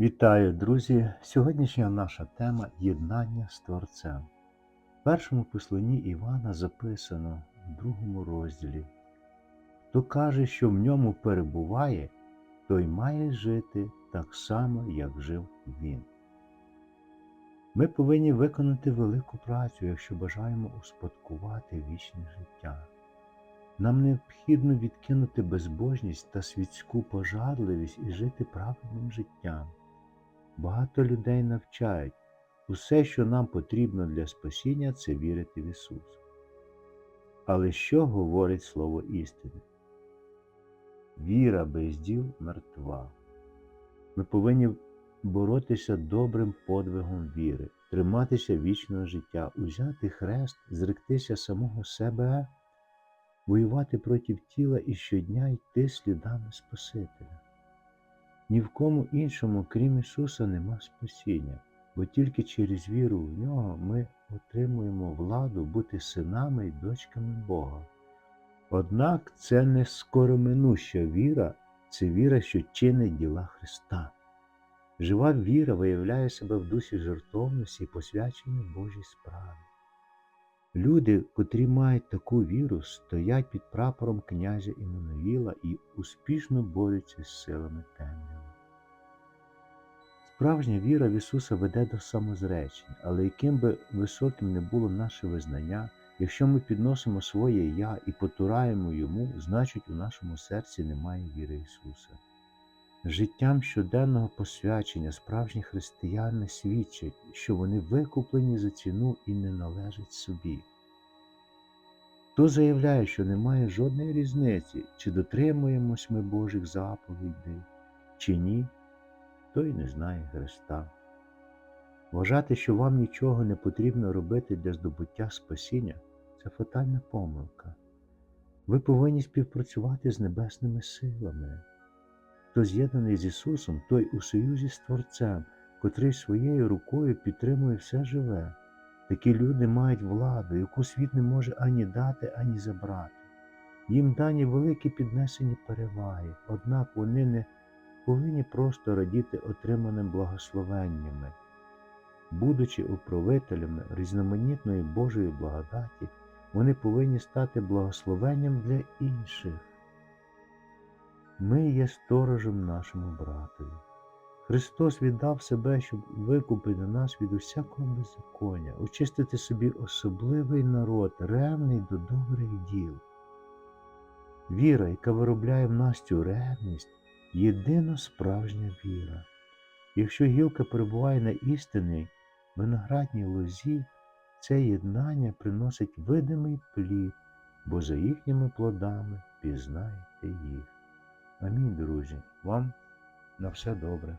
Вітаю, друзі! Сьогоднішня наша тема єднання з Творцем. В першому посланні Івана записано в другому розділі: Хто каже, що в ньому перебуває, той має жити так само, як жив він. Ми повинні виконати велику працю, якщо бажаємо успадкувати вічне життя. Нам необхідно відкинути безбожність та світську пожадливість і жити правильним життям. Багато людей навчають, усе, що нам потрібно для спасіння, це вірити в Ісуса. Але що говорить Слово істини? Віра без діл мертва. Ми повинні боротися добрим подвигом віри, триматися вічного життя, узяти хрест, зректися самого себе, воювати проти тіла і щодня йти слідами Спасителя. Ні в кому іншому, крім Ісуса, нема спасіння, бо тільки через віру в Нього ми отримуємо владу бути синами і дочками Бога. Однак це не скороминуща віра, це віра, що чинить діла Христа. Жива віра виявляє себе в дусі жертовності і посвячення Божій справі. Люди, котрі мають таку віру, стоять під прапором князя Іммануїла і успішно борються з силами темряви. Справжня віра в Ісуса веде до самозречення, але яким би високим не було наше визнання, якщо ми підносимо своє Я і потураємо Йому, значить у нашому серці немає віри Ісуса. Життям щоденного посвячення справжні християни свідчать, що вони викуплені за ціну і не належать собі. Хто заявляє, що немає жодної різниці, чи дотримуємось ми Божих заповідей, чи ні, той не знає Христа. Вважати, що вам нічого не потрібно робити для здобуття спасіння, це фатальна помилка. Ви повинні співпрацювати з небесними силами. Хто з'єднаний з Ісусом, той у союзі з Творцем, котрий своєю рукою підтримує все живе. Такі люди мають владу, яку світ не може ані дати, ані забрати. Їм дані великі піднесені переваги, однак вони не повинні просто радіти отриманим благословеннями. Будучи управителями різноманітної Божої благодаті, вони повинні стати благословенням для інших. Ми є сторожем нашому братові. Христос віддав себе, щоб викупити нас від усякого беззаконня, очистити собі особливий народ, ревний до добрих діл. Віра, яка виробляє в нас цю ревність, єдина справжня віра. Якщо гілка перебуває на істинній виноградній лозі, це єднання приносить видимий плід, бо за їхніми плодами пізнаєте їх. Амінь, друзі, вам на все добре.